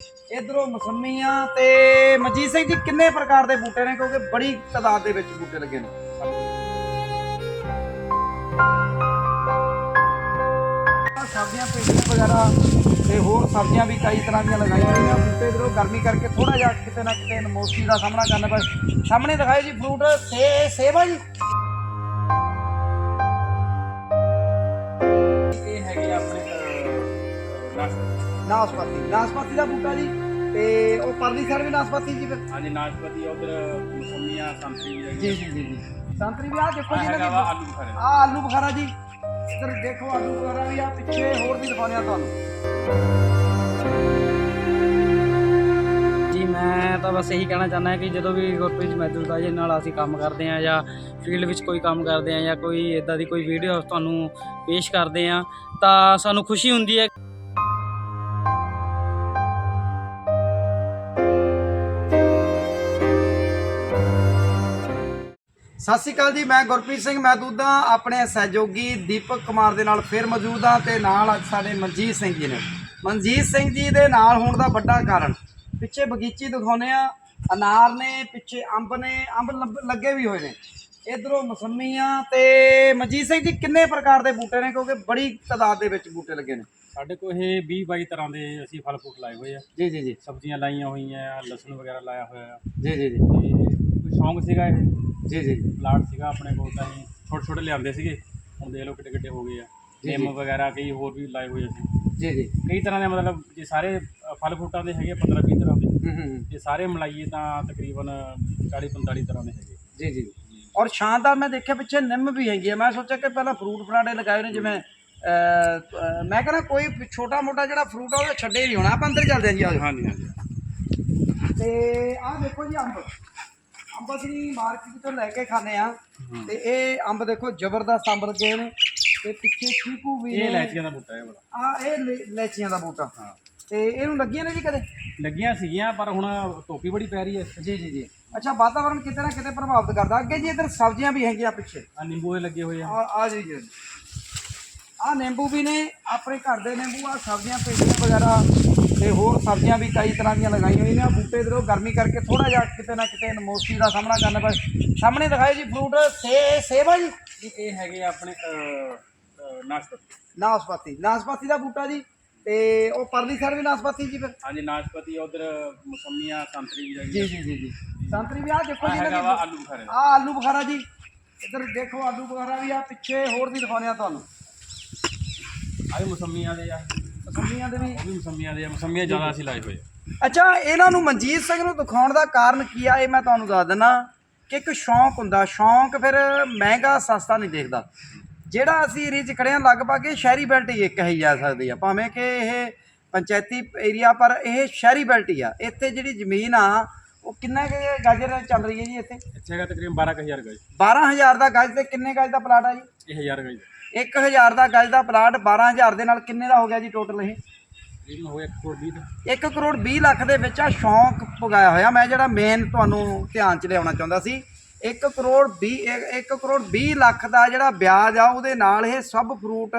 ਇਧਰੋਂ ਮਸੰਮੀਆਂ ਤੇ ਮਜੀਦ ਸਿੰਘ ਜੀ, ਕਿੰਨੇ ਪ੍ਰਕਾਰ ਦੇ ਬੂਟੇ ਨੇ? ਕਿਉਂਕਿ ਬੜੀ ਤਾਦਾਦ ਦੇ ਵਿੱਚ ਬੂਟੇ ਲੱਗੇ ਨੇ। ਸਬਜ਼ੀਆਂ ਭਿੰਡੀਆਂ ਵਗੈਰਾ ਤੇ ਹੋਰ ਸਬਜ਼ੀਆਂ ਵੀ ਕਈ ਤਰ੍ਹਾਂ ਦੀਆਂ ਲਗਾਈਆਂ ਹੋਈਆਂ। ਬੂਟੇ ਇਧਰੋਂ ਗਰਮੀ ਕਰਕੇ ਥੋੜਾ ਜਿਹਾ ਕਿਤੇ ਨਾ ਕਿਤੇ ਨਮੋਸੀ ਦਾ ਸਾਹਮਣਾ ਕਰਨਾ ਪਏ ਸਾਹਮਣੇ ਦਿਖਾਏ ਜੀ ਫਰੂਟ ਸੇ ਸੇਬ ਜੀ। ਇਹ ਹੈਗੇ ਆਪਣੇ ਨਾਸ਼ਪਤੀ ਨਾਸਪਾਤੀ ਨਾਸਪਾਤੀ ਦਾ ਬੂਟਾ ਜੀ। ਤੇ ਉਹ ਪਰਲੀ ਸਾਈਡ ਵੀ ਨਾਸਪਾਤੀ ਜੀ ਫਿਰ? ਹਾਂਜੀ ਨਾਸ਼ਪਤੀ ਉਧਰ ਮੌਸਮੀਆਂ ਸੰਤਰੀ ਜੀ ਜੀ ਜੀ ਜੀ। ਸੰਤਰੀ ਵੀ ਆ ਦੇਖੋ ਜੀ ਇਹਨਾਂ ਦੀ। ਆਲੂ ਬੁਖਾਰੇ ਆ ਆਲੂ ਬੁਖਾਰਾ ਜੀ। ਇੱਧਰ ਦੇਖੋ ਆਲੂ ਬੁਖਾਰਾ ਵੀ ਆ ਪਿੱਛੇ ਹੋਰ ਵੀ ਦਿਖਾਉਂਦੇ ਆ ਤੁਹਾਨੂੰ। ਜੀ ਮੈਂ ਤਾਂ ਬਸ ਇਹੀ ਕਹਿਣਾ ਚਾਹੁੰਦਾ ਕਿ ਜਦੋਂ ਵੀ ਗੁਰਪ੍ਰੀਤ ਮਹਿਦੂਦਾ ਜੀ ਨਾਲ ਅਸੀਂ ਕੰਮ ਕਰਦੇ ਆ ਜਾਂ ਫੀਲਡ ਵਿੱਚ ਕੋਈ ਕੰਮ ਕਰਦੇ ਆ ਜਾਂ ਕੋਈ ਇਦਾਂ ਦੀ ਕੋਈ ਵੀਡੀਓ ਤੁਹਾਨੂੰ ਪੇਸ਼ ਕਰਦੇ ਆ ਤਾਂ ਸਾਨੂੰ ਖੁਸ਼ੀ ਹੁੰਦੀ ਹੈ ਸਤਿ ਸ਼੍ਰੀ ਅਕਾਲ ਜੀ ਮੈਂ ਗੁਰਪ੍ਰੀਤ ਸਿੰਘ ਮਹਿਦੂਦਾ ਆਪਣੇ ਸਹਿਯੋਗੀ ਦੀਪਕ ਕੁਮਾਰ ਦੇ ਨਾਲ ਫਿਰ ਮੌਜੂਦ ਹਾਂ ਤੇ ਨਾਲ ਅੱਜ ਸਾਡੇ ਮਨਜੀਤ ਸਿੰਘ ਜੀ ਨੇ। ਮਨਜੀਤ ਸਿੰਘ ਜੀ ਦੇ ਨਾਲ ਹੋਣ ਦਾ ਵੱਡਾ ਕਾਰਨ ਪਿੱਛੇ ਬਗੀਚੀ ਦਿਖਾਉਨੇ ਆ ਅਨਾਰ ਨੇ ਪਿੱਛੇ ਅੰਬ ਨੇ ਅੰਬ ਲੱਗੇ ਵੀ ਹੋਏ ਨੇ। ਇਧਰੋਂ ਮਸੰਮੀਆਂ ਤੇ ਮਨਜੀਤ ਸਿੰਘ ਜੀ ਕਿੰਨੇ ਪ੍ਰਕਾਰ ਦੇ ਬੂਟੇ ਨੇ? ਕਿਉਂਕਿ ਬੜੀ ਤਾਦਾਦ ਦੇ ਵਿੱਚ ਬੂਟੇ ਲੱਗੇ ਨੇ। ਸਾਡੇ ਕੋਲ ਇਹ 20 22 ਤਰ੍ਹਾਂ ਦੇ ਅਸੀਂ ਫਲ ਫਰੂਟ ਲਾਏ ਹੋਏ ਆ। ਜੀ ਜੀ ਜੀ। ਸਬਜ਼ੀਆਂ ਲਾਈਆਂ ਹੋਈਆਂ ਆ ਲਸਣ ਵਗੈਰਾ ਲਾਇਆ ਹੋਇਆ। ਆ ਜੀ ਜੀ। ਜੀ ਕੋਈ ਸ਼ੌਂਕ ਸੀਗਾ ਇਹ? ਜੀ ਜੀ ਪਲਾਟ ਸੀਗਾ ਆਪਣੇ ਕੋਲ ਤਾਂ ਅਸੀਂ ਛੋਟੇ ਛੋਟੇ ਲਿਆਂਦੇ ਸੀਗੇ। ਹੁਣ ਦੇਖ ਲਓ ਕਿੱਡੇ ਕਿੱਡੇ ਹੋ ਗਏ ਆ। ਜੀ, ਨਿੰਮ ਜੀ। ਵਗੈਰਾ ਕਈ ਹੋਰ ਵੀ ਲਾਏ ਹੋਏ ਅਸੀਂ। ਜੀ ਜੀ। ਕਈ ਤਰ੍ਹਾਂ ਦੇ ਮਤਲਬ ਜੇ ਸਾਰੇ ਅ, ਫਲ ਫਰੂਟਾਂ ਦੇ ਹੈਗੇ 15 20 ਤਰ੍ਹਾਂ ਦੇ। ਹੂੰ ਹੂੰ। ਜੇ ਸਾਰੇ ਮਿਲਾਈਏ ਤਾਂ ਤਕਰੀਬਨ 40 45 ਤਰ੍ਹਾਂ ਦੇ ਹੈਗੇ। ਜੀ ਜੀ। ਔਰ ਸ਼ਾਨਦਾਰ ਮੈਂ ਦੇਖਿਆ ਪਿੱਛੇ ਨਿੰਮ ਵੀ ਹੈਗੀ ਹੈ ਮੈਂ ਸੋਚਿਆ ਕਿ ਪਹਿਲਾਂ ਫਰੂਟ ਫਰਾਡੇ ਲਗਾਏ ਨੇ ਜਿਵੇਂ ਅਹ, ਅਹ, ਮੈਂ ਕਹਿੰਦਾ ਕੋਈ ਛੋਟਾ ਮੋਟਾ ਜਿਹੜਾ ਫਰੂਟ ਆ ਉਹ ਛੱਡੇ ਨਹੀਂ ਹੋਣਾ। ਆਪਾਂ ਅੰਦਰ ਚੱਲਦੇ ਹਾਂ ਜੀ ਆਜੋ ਹਾਂਜੀ ਹਾਂਜੀ। ਤੇ ਆਹ ਦੇਖੋ ਜੀ ਅੰਬ। ਅੰਬ ਅਸੀਂ ਮਾਰਕੀਟ ਤੋਂ ਲੈ ਕੇ ਖਾਂਦੇ ਆ ਤੇ ਇਹ ਅੰਬ ਦੇਖੋ ਜ਼ਬਰਦਸਤ ਅੰਬ ਲੱਗੇ ਨੇ ਤੇ ਪਿੱਛੇ ਚੀਕੂ ਵੀ ਇਹ ਨੇ। ਇਲਾਇਚੀਆਂ ਦਾ ਬੂਟਾ ਹੈ ਬੜਾ ਆ ਇਹ ਲੈ- ਲੈਚੀਆਂ ਦਾ ਬੂਟਾ। ਹਾਂ। ਤੇ ਇਹਨੂੰ ਲੱਗੀਆਂ ਨੇ ਜੀ ਕਦੇ? ਲੱਗੀਆਂ ਸੀਗੀਆਂ ਪਰ ਹੁਣ ਧੁੱਪ ਬੜੀ ਪੈ ਰਹੀ ਹੈ। ਜੀ ਜੀ ਜੀ। ਅੱਛਾ ਵਾਤਾਵਰਣ ਕਿਤੇ ਨਾ ਕਿਤੇ ਪ੍ਰਭਾਵਿਤ ਕਰਦਾ। ਅੱਗੇ ਜੀ ਇੱਧਰ ਸਬਜ਼ੀਆਂ ਵੀ ਹੈਗੀਆਂ ਪਿੱਛੇ। ਆ ਨਿੰਬੂ ਦੇ ਲੱਗੇ ਹੋਏ ਆ। ਆ ਆ ਜੀ ਜੀ। ਆ ਨਿੰਬੂ ਵੀ ਨੇ ਆਪਣੇ ਘਰ ਦੇ ਨਿੰਬੂ ਆ ਸਬਜ਼ੀਆਂ ਭਿੰਡੀਆਂ ਵਗੈਰਾ। ਤੇ ਹੋਰ ਸਬਜ਼ੀਆਂ ਵੀ ਕਈ ਤਰ੍ਹਾਂ ਦੀਆਂ ਲਗਾਈਆਂ ਹੋਈਆਂ ਨੇ। ਬੂਟੇ ਇਧਰੋਂ ਗਰਮੀ ਕਰਕੇ ਥੋੜਾ ਜਿਹਾ ਕਿਤੇ ਨਾ ਕਿਤੇ ਨਮੋਸੀ ਦਾ ਸਾਹਮਣਾ ਕਰਨਾ ਪਏ ਸਾਹਮਣੇ ਦਿਖਾਓ ਜੀ ਫਰੂਟ ਸੇ ਆ ਜੀ। ਇਹ ਹੈਗੇ ਆਪਣੇ ਨਾਸ਼ਪਤੀ। ਨਾਸਪਾਤੀ। ਨਾਸਪਾਤੀ ਦਾ ਬੂਟਾ ਜੀ। ਤੇ ਉਹ ਪਰਲੀ ਸਾਈਡ ਵੀ ਨਾਸਪਾਤੀ ਜੀ ਫਿਰ? ਹਾਂਜੀ ਨਾਸ਼ਪਤੀ ਉਧਰ ਮੌਸਮੀਆਂ ਸੰਤਰੀ ਵੀ ਹੈਗੀ ਜੀ ਜੀ ਜੀ ਜੀ। ਸੰਤਰੀ ਵੀ ਆ ਦੇਖੋ ਜੀ ਇਹਨਾਂ ਦੀ ਆਲੂ ਬੁਖਾਰੇ ਆ ਆਲੂ ਬੁਖਾਰਾ ਜੀ। ਇੱਧਰ ਦੇਖੋ ਆਲੂ ਬੁਖਾਰਾ ਵੀ ਆ ਪਿੱਛੇ ਹੋਰ ਵੀ ਦਿਖਾਉਂਦੇ ਆ ਤੁਹਾਨੂੰ। ਵੀ ਮੌਸਮੀਆਂ ਦੇ ਆ। ਮਸੰਮੀਆਂ ਦੇ ਵੀ ਉਹ ਵੀ ਮੌਸਮੀਆਂ ਦੇ ਆ ਮੌਸਮੀਆਂ ਜ਼ਿਆਦਾ ਅਸੀਂ ਲਾਏ ਹੋਏ ਆ। ਅੱਛਾ ਇਹਨਾਂ ਨੂੰ ਮਨਜੀਤ ਸਿੰਘ ਨੂੰ ਦਿਖਾਉਣ ਦਾ ਕਾਰਨ ਕੀ ਆ ਇਹ ਮੈਂ ਤੁਹਾਨੂੰ ਦੱਸ ਦਿੰਦਾ ਕਿ ਇੱਕ ਸ਼ੌਂਕ ਹੁੰਦਾ ਸ਼ੌਂਕ ਫਿਰ ਮਹਿੰਗਾ ਸਸਤਾ ਨਹੀਂ ਦੇਖਦਾ। ਜਿਹੜਾ ਅਸੀਂ ਏਰੀਏ 'ਚ ਖੜੇ ਹਾਂ ਲਗਭਗ ਇਹ ਸ਼ਹਿਰੀ ਬੈਲਟ ਹੀ ਇੱਕ ਹੀ ਜਾ ਸਕਦੀ ਆ। ਭਾਵੇਂ ਕਿ ਇਹ ਪੰਚਾਇਤੀ ਏਰੀਆ ਪਰ ਇਹ ਸ਼ਹਿਰੀ ਬੈਲਟ ਹੀ ਆ। ਇੱਥੇ ਜਿਹੜੀ ਜ਼ਮੀਨ ਆ ਉਹ ਕਿੰਨਾ ਕੁ ਗਾਜਰ ਚੱਲ ਰਹੀ ਹੈ ਜੀ ਇੱਥੇ? ਇੱਥੇ ਹੈਗਾ ਤਕਰੀਬਨ 12000 ਗਜ। 12000 ਦਾ ਗਜ ਤੇ ਕਿੰਨੇ ਗਜ ਦਾ ਪਲਾਟ ਆ ਜੀ? ਇਹ 1000 ਗਜ। 1000 ਦਾ ਗਜ ਦਾ ਪਲਾਟ 12000 ਦੇ ਨਾਲ ਕਿੰਨੇ ਦਾ ਹੋ ਗਿਆ ਜੀ ਟੋਟਲ ਇਹ? ਇਹ ਹੋਇਆ 1 ਕਰੋੜ 20 ਦਾ। 1 ਕਰੋੜ 20 ਲੱਖ ਦੇ ਵਿੱਚ ਆ ਸ਼ੌਂਕ ਪੁਗਾਇਆ ਹੋਇਆ। ਮੈਂ ਜਿਹੜਾ ਮੇਨ ਤੁਹਾਨੂੰ ਧਿਆਨ ਚ ਲਿਆਉਣਾ ਚਾਹੁੰਦਾ ਸੀ 1 ਕਰੋੜ 20 1 ਕਰੋੜ 20 ਲੱਖ ਦਾ ਜਿਹੜਾ ਵਿਆਜ ਆ ਉਹਦੇ ਨਾਲ ਇਹ ਸਭ ਫਰੂਟ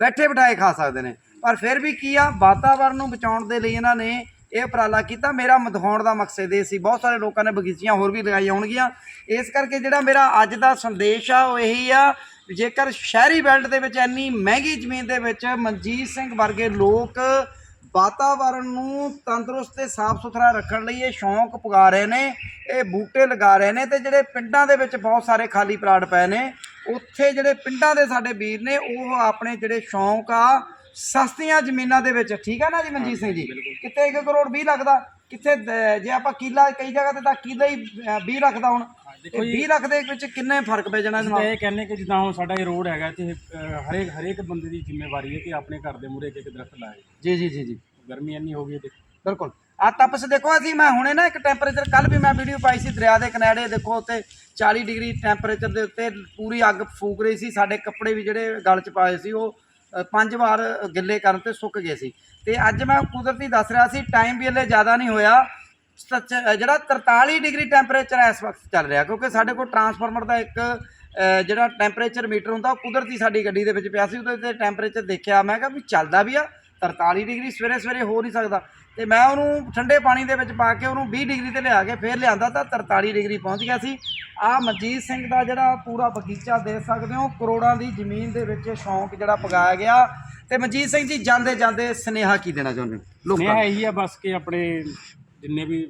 ਬੈਠੇ ਬਿਠਾਏ ਖਾ ਸਕਦੇ ਨੇ। ਪਰ ਫਿਰ ਵੀ ਕੀ ਆ ਵਾਤਾਵਰਣ ਨੂੰ ਬਚਾਉਣ ਦੇ ਲਈ ਇਹਨਾਂ ਨੇ ਇਹ ਉਪਰਾਲਾ ਕੀਤਾ। ਮੇਰਾ ਦਿਖਾਉਣ ਦਾ ਮਕਸਦ ਇਹ ਸੀ। ਬਹੁਤ ਸਾਰੇ ਲੋਕਾਂ ਨੇ ਬਗੀਚੀਆਂ ਹੋਰ ਵੀ ਲਗਾਈਆਂ ਹੋਣਗੀਆਂ। ਇਸ ਕਰਕੇ ਜਿਹੜਾ ਮੇਰਾ ਅੱਜ ਦਾ ਸੰਦੇਸ਼ ਆ, ਉਹ ਇਹੀ ਆ, ਜੇਕਰ ਸ਼ਹਿਰੀ ਬੈਲਟ ਦੇ ਵਿੱਚ ਇੰਨੀ ਮਹਿੰਗੀ ਜ਼ਮੀਨ ਦੇ ਵਿੱਚ ਮਨਜੀਤ ਸਿੰਘ ਵਰਗੇ ਲੋਕ ਵਾਤਾਵਰਣ ਨੂੰ ਤੰਦਰੁਸਤ ਤੇ ਸਾਫ਼ ਸੁਥਰਾ ਰੱਖਣ ਲਈ ਇਹ ਸ਼ੌਂਕ ਪੁਗਾ ਰਹੇ ਨੇ, ਇਹ ਬੂਟੇ ਲਗਾ ਰਹੇ ਨੇ ਤੇ ਜਿਹੜੇ ਪਿੰਡਾਂ ਦੇ ਵਿੱਚ ਬਹੁਤ ਸਾਰੇ ਖਾਲੀ ਪਲਾਟ ਪਏ ਨੇ, ਉੱਥੇ ਜਿਹੜੇ ਪਿੰਡਾਂ ਦੇ ਸਾਡੇ ਵੀਰ ਨੇ, ਉਹ ਆਪਣੇ ਜਿਹੜੇ ਸ਼ੌਂਕ ਆ ਸਸਤੀਆਂ ਜ਼ਮੀਨਾਂ ਦੇ ਵਿੱਚ ਠੀਕ ਹੈ ਨਾ ਜੀ ਮਨਜੀਤ ਸਿੰਘ ਜੀ? ਕਿਤੇ 1 ਕਰੋੜ 20 ਲੱਖ ਦਾ ਕਿੱਥੇ ਜੇ ਆਪਾਂ ਕਿੱਲਾ ਕਈ ਜਗ੍ਹਾ ਤੇ ਤਾਂ ਕਿੱਲਾ ਹੀ ਅ, 20 ਲੱਖ ਦਾ ਹੁਣ। ਦੇਖੋ 20 ਲੱਖ ਦੇ ਵਿੱਚ ਕਿੰਨੇ ਫ਼ਰਕ ਪੈ ਜਾਣਾ ਤਾਂ ਨਾਲ? ਇਹ ਕਹਿੰਨੇ ਕਿ ਜਿੱਦਾਂ ਹੁਣ ਸਾਡਾ ਇਹ ਰੋਡ ਹੈਗਾ ਤੇ ਹਰੇਕ ਹਰੇਕ ਬੰਦੇ ਦੀ ਜ਼ਿੰਮੇਵਾਰੀ ਹੈ ਕਿ ਆਪਣੇ ਘਰ ਦੇ ਮੂਹਰੇ ਇੱਕ ਇੱਕ ਦਰਖਤ ਲਾਏ। ਜੀ ਜੀ ਜੀ ਜੀ। ਗਰਮੀ ਇੰਨੀ ਹੋ ਗਈ ਤੇ। ਬਿਲਕੁਲ। ਆ ਤਪਸ ਦੇਖੋ ਅਸੀਂ ਮੈਂ ਹੁਣੇ ਨਾ ਇੱਕ ਟੈਂਪਰੇਚਰ ਕੱਲ ਵੀ ਮੈਂ ਵੀਡੀਓ ਪਾਈ ਸੀ ਦਰਿਆ ਦੇ ਕਿਨਾਰੇ ਦੇਖੋ ਉੱਤੇ 40 ਡਿਗਰੀ ਟੈਂਪਰੇਚਰ ਦੇ ਉੱਤੇ ਪੂਰੀ ਅੱਗ ਫੂਕ ਰਹੀ ਸੀ ਸਾਡੇ ਕੱਪੜੇ ਵੀ ਜਿਹੜੇ ਗਲ ਚ ਪਾਏ ਸੀ ਉਹ ਪੰਜ ਵਾਰ ਗਿੱਲੇ ਕਰਨ ਤੇ ਸੁੱਕ ਗਏ ਸੀ। ਤੇ ਅੱਜ ਮੈਂ ਕੁਦਰਤੀ ਦੱਸ ਰਿਹਾ ਸੀ ਟਾਈਮ ਵੀ ਹਲੇ ਜ਼ਿਆਦਾ ਨਹੀਂ ਹੋਇਆ। ਸੱਚ- ਜਿਹੜਾ 43 ਡਿਗਰੀ ਟੈਂਪਰੇਚਰ ਇਸ ਵਕਤ ਚੱਲ ਰਿਹਾ, ਕਿਉਂਕਿ ਸਾਡੇ ਕੋਲ ਟਰਾਂਸਫਾਰਮਰ ਦਾ ਇੱਕ ਜਿਹੜਾ ਟੈਂਪਰੇਚਰ ਮੀਟਰ ਹੁੰਦਾ, ਉਹ ਕੁਦਰਤੀ ਸਾਡੀ ਗੱਡੀ ਦੇ ਵਿੱਚ ਪਿਆ ਸੀ, ਉਹਦੇ ਤੇ ਟੈਂਪਰੇਚਰ ਦੇਖਿਆ। ਮੈਂ ਕਿਹਾ ਵੀ ਚੱਲਦਾ ਵੀ ਆ। 43 ਡਿਗਰੀ ਸਵੇਰੇ ਸਵੇਰੇ ਹੋ ਨਹੀਂ ਸਕਦਾ ਤੇ ਮੈਂ ਉਹਨੂੰ ਠੰਡੇ ਪਾਣੀ ਦੇ ਵਿੱਚ ਪਾ ਕੇ ਉਹਨੂੰ 20 ਡਿਗਰੀ ਤੇ ਲਿਆ ਕੇ ਫੇਰ ਲਿਆਂਦਾ ਤਾਂ 43 ਡਿਗਰੀ ਪਹੁੰਚ ਗਿਆ ਸੀ। ਆ ਮਨਜੀਤ ਸਿੰਘ ਦਾ ਜਿਹੜਾ ਪੂਰਾ ਬਗੀਚਾ ਦੇਖ ਸਕਦੇ ਹੋ ਕਰੋੜਾਂ ਦੀ ਜ਼ਮੀਨ ਦੇ ਵਿੱਚ ਸ਼ੌਂਕ ਜਿਹੜਾ ਪਗਾਇਆ ਗਿਆ ਤੇ ਮਨਜੀਤ ਸਿੰਘ ਜੀ ਜਾਂਦੇ ਜਾਂਦੇ ਸੁਨੇਹਾ ਕੀ ਦੇਣਾ ਚਾਹੁੰਦੇ ਹੋ ਨੇ ਲੋਕਾਂ ਨੂੰ? ਇਹੀ ਆ ਬਸ ਕਿ ਆਪਣੇ ਜਿੰਨੇ ਵੀ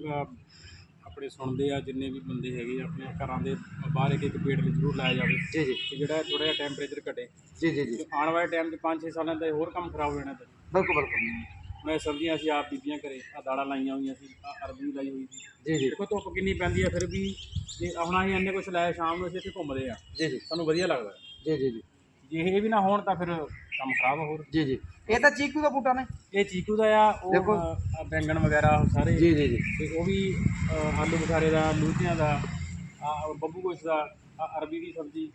ਆਪਣੇ ਸੁਣਦੇ ਆ ਜਿੰਨੇ ਵੀ ਬੰਦੇ ਹੈਗੇ ਆਪਣੇ ਘਰਾਂ ਦੇ ਬਾਹਰ ਇੱਕ ਇੱਕ ਪੇੜ ਵਿੱਚ ਜ਼ਰੂਰ ਲਾਇਆ ਜਾਵੇ ਜੀ ਜੀ। ਜਿਹੜਾ ਥੋੜਾ ਜਿਹਾ ਟੈਂਪਰੇਚਰ ਘਟੇ। ਜੀ ਜੀ ਜੀ। ਆਉਣ ਵਾਲੇ ਟਾਈਮ 'ਚ 5-6 ਸਾਲਾਂ ਦਾ ਹੋਰ ਕੰਮ ਖਰਾਬ ਹੋ ਜਾਣਾ ਤੇ। ਬਿਲਕੁਲ ਬਿਲਕੁਲ। ਮੈਂ ਸਬਜ਼ੀਆਂ ਅਸੀਂ ਆਪ ਬੀਬੀਆਂ ਘਰੇ ਆ ਦਾਲਾਂ ਲਾਈਆਂ ਹੋਈਆਂ ਸੀ ਆ ਅਰਬੀ ਲਾਈ ਹੋਈ ਸੀ। ਜੀ ਜੀ। ਦੇਖੋ ਧੁੱਪ ਕਿੰਨੀ ਪੈਂਦੀ ਆ ਫਿਰ ਵੀ ਜੇ ਹੁਣ ਅਸੀਂ ਇੰਨੇ ਕੁਛ ਲਾਇਆ ਸ਼ਾਮ ਨੂੰ ਅਸੀਂ ਇੱਥੇ ਘੁੰਮਦੇ ਆ। ਜੀ ਜੀ। ਸਾਨੂੰ ਵਧੀਆ ਲੱਗਦਾ। ਜੀ ਜੀ ਜੀ। ਜੇ ਇਹ ਵੀ ਨਾ ਹੋਣ ਤਾਂ ਫਿਰ ਕੰਮ ਖਰਾਬ ਆ ਹੋਰ। ਜੀ ਜੀ। ਇਹ ਤਾਂ ਚੀਕੂ ਦਾ ਬੂਟਾ ਨੇ। ਇਹ ਚੀਕੂ ਦਾ ਆ ਉਹ। ਅ, ਬੈਂਗਣ ਵਗੈਰਾ ਉਹ ਸਾਰੇ। ਜੀ ਜੀ ਜੀ। ਤੇ ਉਹ ਵੀ ਅ, ਆਲੂ ਬੁਖਾਰੇ ਦਾ ਲੂਚੀਆਂ ਦਾ ਆ ਬੱਬੂ ਗੋਸ਼ ਦਾ ਆ ਅਰਬੀ ਦੀ ਸਬਜ਼ੀ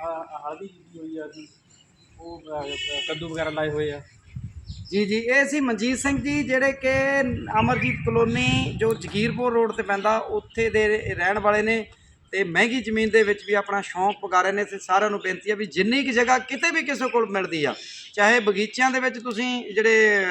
ਆ ਹਲਦੀ ਕੀਤੀ ਹੋਈ ਆ ਅਸੀਂ। ਉਹ ਅ, ਅ, ਕੱਦੂ ਵਗੈਰਾ ਲਾਏ ਹੋਏ ਆ। ਜੀ ਜੀ, ਇਹ ਸੀ ਮਨਜੀਤ ਸਿੰਘ ਜੀ, ਜਿਹੜੇ ਕਿ ਅਮਰਜੀਤ ਕਲੋਨੀ ਜੋ ਜਗੀਰਪੁਰ ਰੋਡ ਤੇ ਪੈਂਦਾ, ਉੱਥੇ ਦੇ ਰਹਿਣ ਵਾਲੇ ਨੇ ਤੇ ਮਹਿੰਗੀ ਜ਼ਮੀਨ ਦੇ ਵਿੱਚ ਵੀ ਆਪਣਾ ਸ਼ੌਂਕ ਪਗਾ ਰਹੇ ਨੇ ਤੇ ਸਾਰਿਆਂ ਨੂੰ ਬੇਨਤੀ ਹੈ ਵੀ ਜਿੰਨੀ ਕਿ ਜਗ੍ਹਾ ਕਿਤੇ ਵੀ ਕਿਸੇ ਕੋਲ ਮਿਲਦੀ ਆ, ਚਾਹੇ ਬਗੀਚਿਆਂ ਦੇ ਵਿੱਚ ਤੁਸੀਂ ਜਿਹੜੇ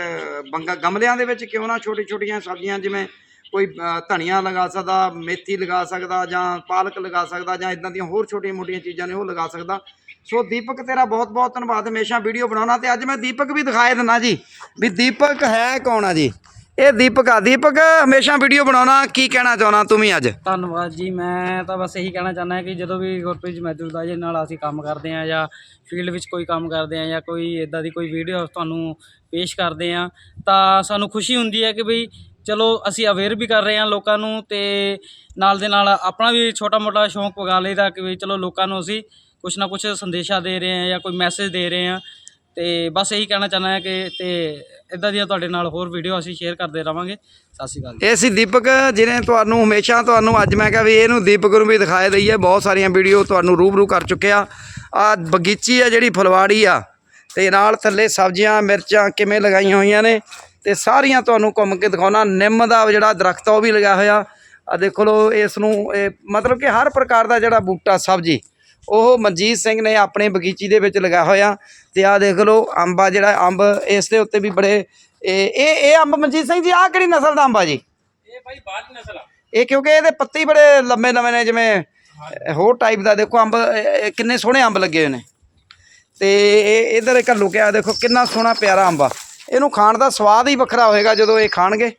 ਬੰਗਾ ਗਮਲਿਆਂ ਦੇ ਵਿੱਚ ਕਿਉਂ ਨਾ ਛੋਟੀ ਛੋਟੀਆਂ ਸਬਜ਼ੀਆਂ ਜਿਵੇਂ ਕੋਈ ਧਨੀਆ ਲਗਾ ਸਕਦਾ, ਮੇਥੀ ਲਗਾ ਸਕਦਾ ਜਾਂ ਪਾਲਕ ਲਗਾ ਸਕਦਾ ਜਾਂ ਇਦਾਂ ਦੀਆਂ ਹੋਰ ਛੋਟੀਆਂ ਮੋਟੀਆਂ ਚੀਜ਼ਾਂ ਨੇ ਉਹ ਲਗਾ ਸਕਦਾ ਸੋ ਦੀਪਕ, ਤੇਰਾ ਬਹੁਤ ਬਹੁਤ ਧੰਨਵਾਦ ਹਮੇਸ਼ਾ ਵੀਡੀਓ ਬਣਾਉਣਾ ਤੇ ਅੱਜ ਮੈਂ ਦੀਪਕ ਵੀ ਦਿਖਾਏ ਦਿੰਦਾ ਜੀ, ਵੀ ਦੀਪਕ ਹੈ ਕੌਣ ਆ ਜੀ? ਇਹ ਦੀਪਕ ਆ। ਦੀਪਕ, ਹਮੇਸ਼ਾ ਵੀਡੀਓ ਬਣਾਉਣਾ, ਕੀ ਕਹਿਣਾ ਚਾਹੁੰਦਾ ਤੂੰ ਵੀ ਅੱਜ? ਧੰਨਵਾਦ ਜੀ, ਮੈਂ ਤਾਂ ਬਸ ਇਹੀ ਕਹਿਣਾ ਚਾਹੁੰਦਾ ਕਿ ਜਦੋਂ ਵੀ ਗੁਰਪ੍ਰੀਤ ਮੈਥਿਊ ਦਾ ਜੀ ਨਾਲ ਅਸੀਂ ਕੰਮ ਕਰਦੇ ਹਾਂ ਜਾਂ ਫੀਲਡ ਵਿੱਚ ਕੋਈ ਕੰਮ ਕਰਦੇ ਹਾਂ ਜਾਂ ਕੋਈ ਇਦਾਂ ਦੀ ਕੋਈ ਵੀਡੀਓ ਤੁਹਾਨੂੰ ਪੇਸ਼ ਕਰਦੇ ਹਾਂ, ਤਾਂ ਸਾਨੂੰ ਖੁਸ਼ੀ ਹੁੰਦੀ ਹੈ ਕਿ ਬਈ ਚਲੋ ਅਸੀਂ ਅਵੇਅਰ ਵੀ ਕਰ ਰਹੇ ਹਾਂ ਲੋਕਾਂ ਨੂੰ ਤੇ ਨਾਲ ਦੇ ਨਾਲ ਆਪਣਾ ਵੀ ਛੋਟਾ ਮੋਟਾ ਸ਼ੌਂਕ ਪਗਾ ਲਈਦਾ ਕਿ ਵੀ ਚਲੋ ਲੋਕਾਂ ਨੂੰ ਅਸੀਂ ਕੁਛ ਨਾ ਕੁਛ ਸੰਦੇਸ਼ਾ ਦੇ ਰਹੇ ਹਾਂ ਜਾਂ ਕੋਈ ਮੈਸੇਜ ਦੇ ਰਹੇ ਹਾਂ। ਤੇ ਬਸ ਇਹੀ ਕਹਿਣਾ ਚਾਹੁੰਦਾ ਹਾਂ ਕਿ ਤੇ ਇਦਾਂ ਦੀਆਂ ਤੁਹਾਡੇ ਨਾਲ ਹੋਰ ਵੀਡੀਓ ਅਸੀਂ ਸ਼ੇਅਰ ਕਰਦੇ ਰਵਾਂਗੇ। ਸਤਿ ਸ਼੍ਰੀ ਅਕਾਲ ਜੀ। ਇਹ ਸੀ ਦੀਪਕ, ਜਿਹਨੇ ਤੁਹਾਨੂੰ ਹਮੇਸ਼ਾ ਤੁਹਾਨੂੰ ਅੱਜ ਮੈਂ ਕਿਹਾ ਵੀ ਇਹਨੂੰ ਦੀਪਕ ਨੂੰ ਵੀ ਦਿਖਾਏ ਦਈਏ ਬਹੁਤ ਸਾਰੀਆਂ ਵੀਡੀਓ ਤੁਹਾਨੂੰ ਰੂਬਰੂ ਕਰ ਚੁੱਕਿਆ ਆ ਬਗੀਚੀ ਆ ਜਿਹੜੀ ਫੁਲਵਾੜੀ ਆ। ਤੇ ਨਾਲ ਥੱਲੇ ਸਬਜ਼ੀਆਂ, ਮਿਰਚਾਂ ਕਿਵੇਂ ਲਗਾਈਆਂ ਹੋਈਆਂ ਨੇ। ਤੇ ਸਾਰੀਆਂ ਤੁਹਾਨੂੰ ਘੁੰਮ ਕੇ ਦਿਖਾਉਣਾ। ਨਿੰਮ ਦਾ ਜਿਹੜਾ ਦਰਖਤ ਆ, ਉਹ ਵੀ ਲਗਾਇਆ ਹੋਇਆ। ਆ ਦੇਖ ਲਓ, ਇਸ ਨੂੰ ਇਹ ਮਤਲਬ ਕਿ ਹਰ ਪ੍ਰਕਾਰ ਦਾ ਜਿਹੜਾ ਬੂਟਾ, ਸਬਜ਼ੀ ਉਹ ਮਨਜੀਤ ਸਿੰਘ ਨੇ ਆਪਣੇ ਬਗੀਚੀ ਦੇ ਵਿੱਚ ਲਗਾਇਆ ਹੋਇਆ ਤੇ ਆ ਦੇਖ ਲਓ ਅੰਬ ਜਿਹੜਾ ਅੰਬ ਇਸ ਦੇ ਉੱਤੇ ਵੀ ਬੜੇ ਇਹ ਇਹ ਇਹ ਅੰਬ ਮਨਜੀਤ ਸਿੰਘ ਜੀ ਆਹ ਕਿਹੜੀ ਨਸਲ ਦਾ ਅੰਬ ਜੀ? ਇਹ ਭਾਈ ਬਾਅਦ ਨਸਲ ਆ। ਇਹ ਕਿਉਂਕਿ ਇਹਦੇ ਪੱਤੇ ਹੀ ਬੜੇ ਲੰਮੇ ਲੰਮੇ ਨੇ ਜਿਵੇਂ ਹੋਰ ਟਾਈਪ ਦਾ ਦੇਖੋ ਅੰਬ ਕਿੰਨੇ ਸੋਹਣੇ ਅੰਬ ਲੱਗੇ ਹੋਏ ਨੇ। ਤੇ ਇਹ ਇਧਰ ਇੱਕ ਲੁਕਿਆ ਦੇਖੋ ਕਿੰਨਾ ਸੋਹਣਾ ਪਿਆਰਾ ਅੰਬ ਇਹਨੂੰ ਖਾਣ ਦਾ ਸਵਾਦ ਹੀ ਵੱਖਰਾ ਹੋਏਗਾ ਜਦੋਂ ਇਹ ਖਾਣਗੇ।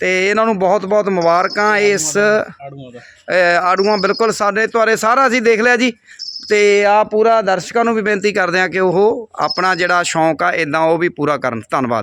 ਤੇ ਇਹਨਾਂ ਨੂੰ ਬਹੁਤ ਬਹੁਤ ਮੁਬਾਰਕਾਂ ਇਸ ਆੜੂਆਂ ਦਾ। ਅਹ, ਆੜੂਆਂ ਬਿਲਕੁਲ ਸਾਡੇ ਦੁਆਰੇ ਸਾਰਾ ਅਸੀਂ ਦੇਖ ਲਿਆ ਜੀ। ਤੇ ਆ ਪੂਰਾ ਦਰਸ਼ਕਾਂ ਨੂੰ ਵੀ ਬੇਨਤੀ ਕਰਦੇ ਆ ਕਿ ਉਹ ਆਪਣਾ ਜਿਹੜਾ ਸ਼ੌਂਕ ਆ ਇਦਾਂ ਉਹ ਵੀ ਪੂਰਾ ਕਰਨ। ਧੰਨਵਾਦ।